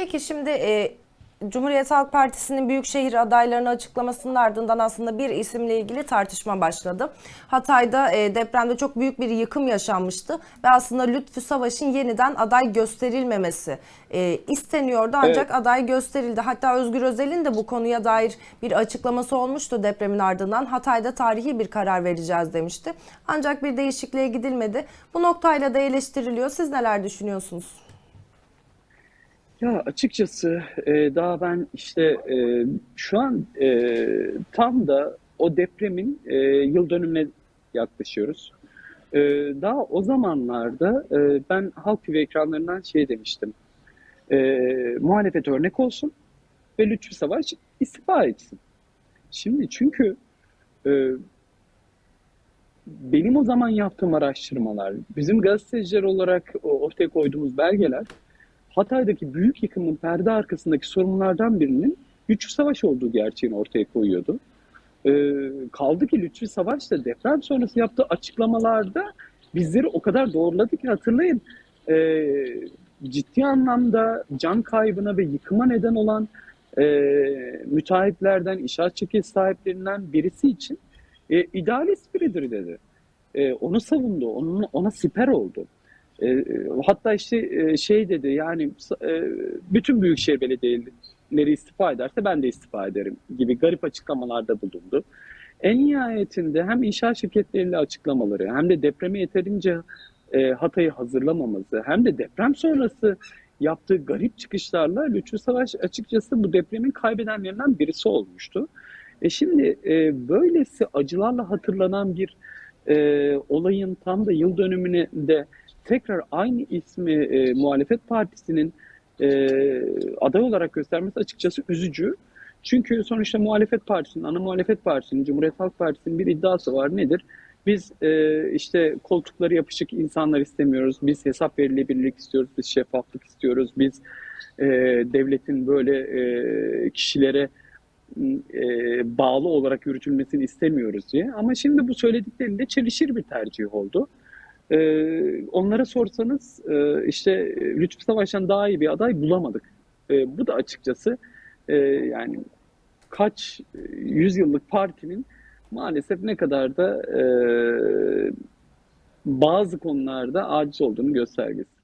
Peki şimdi e, Cumhuriyet Halk Partisi'nin büyükşehir adaylarını açıklamasının ardından aslında bir isimle ilgili tartışma başladı. Hatay'da e, depremde çok büyük bir yıkım yaşanmıştı ve aslında Lütfü Savaş'ın yeniden aday gösterilmemesi e, isteniyordu ancak Evet. aday gösterildi. Hatta Özgür Özel'in de bu konuya dair bir açıklaması olmuştu depremin ardından. Hatay'da tarihi bir karar vereceğiz demişti. Ancak bir değişikliğe gidilmedi. Bu noktayla da eleştiriliyor. Siz neler düşünüyorsunuz? Ya açıkçası e, daha ben işte e, şu an e, tam da o depremin e, yıl dönümüne yaklaşıyoruz. E, daha o zamanlarda e, ben Halk TV ekranlarından şey demiştim. E, muhalefet örnek olsun ve Lütfü Savaş istifa etsin. Şimdi çünkü e, benim o zaman yaptığım araştırmalar, bizim gazeteciler olarak ortaya koyduğumuz belgeler Hatay'daki büyük yıkımın perde arkasındaki sorunlardan birinin Lütfü Savaş olduğu gerçeğini ortaya koyuyordu. Ee, kaldı ki Lütfü Savaş da deprem sonrası yaptığı açıklamalarda bizleri o kadar doğruladı ki hatırlayın. Ee, ciddi anlamda can kaybına ve yıkıma neden olan e, müteahhitlerden, inşaat şirket sahiplerinden birisi için e, idealist biridir dedi. E, onu savundu, onun, ona siper oldu. E, hatta işte e, şey dedi yani e, bütün büyükşehir belediyeleri istifa ederse ben de istifa ederim gibi garip açıklamalarda bulundu. En nihayetinde hem inşaat şirketleriyle açıklamaları hem de depreme yeterince e, Hatay'ı hazırlamaması hem de deprem sonrası yaptığı garip çıkışlarla Lütfü Savaş açıkçası bu depremin kaybedenlerinden birisi olmuştu. E şimdi e, böylesi acılarla hatırlanan bir e, olayın tam da yıl dönümünde tekrar aynı ismi e, muhalefet partisinin e, aday olarak göstermesi açıkçası üzücü. Çünkü sonuçta muhalefet partisinin, ana muhalefet partisinin, Cumhuriyet Halk Partisi'nin bir iddiası var. Nedir? Biz e, işte koltukları yapışık insanlar istemiyoruz. Biz hesap verilebilirlik istiyoruz. Biz şeffaflık istiyoruz. Biz e, devletin böyle e, kişilere e, bağlı olarak yürütülmesini istemiyoruz diye. Ama şimdi bu söylediklerinde çelişir bir tercih oldu. Ee, onlara sorsanız e, işte Lütfü Savaş'tan daha iyi bir aday bulamadık. E, bu da açıkçası e, yani kaç e, yüzyıllık partinin maalesef ne kadar da e, bazı konularda aciz olduğunu göstergesi.